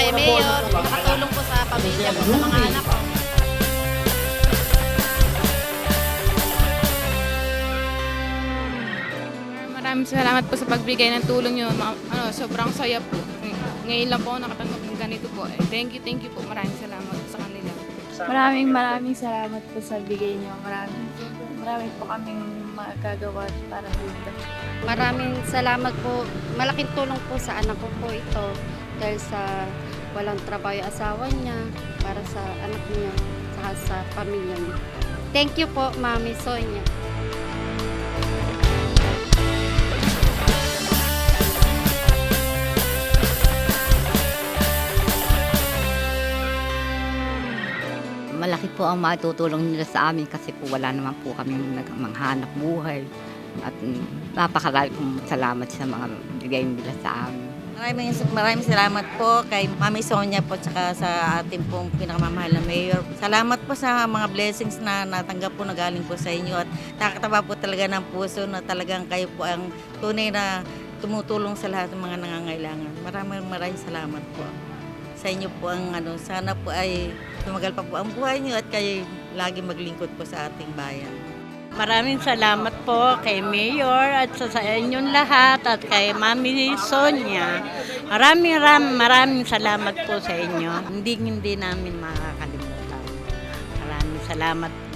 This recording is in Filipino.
kay Mayor, nakatulong po sa pamilya ko, sa mga anak ko. Maraming salamat po sa pagbigay ng tulong nyo. Ano, sobrang saya po. Ngayon lang po ako nakatanggap ng ganito po. Eh, Thank you, thank you po. Maraming salamat po sa kanila. Maraming maraming salamat po sa bigay niyo. Maraming, maraming po kaming magagawa para dito. Maraming salamat po. Malaking tulong po sa anak ko po ito dahil sa walang trabaho yung asawa niya para sa anak niya saka sa pamilya niya. Thank you po, Mami Sonia. Malaki po ang matutulong nila sa amin kasi po wala naman po kami nagmanghanap buhay. At mm, napakarami pong salamat sa mga bigay nila sa amin. Maraming, maraming salamat po kay Mami Sonia po tsaka sa ating pong pinakamamahal na mayor. Salamat po sa mga blessings na natanggap po na galing po sa inyo at nakakataba po talaga ng puso na talagang kayo po ang tunay na tumutulong sa lahat ng mga nangangailangan. Maraming maraming salamat po. Sa inyo po ang ano, sana po ay tumagal pa po ang buhay niyo at kayo lagi maglingkod po sa ating bayan. Maraming salamat po kay Mayor at sa, sa inyong lahat at kay Mami Sonia. Maraming maraming, maraming salamat po sa inyo. Hindi hindi namin makakalimutan. Maraming salamat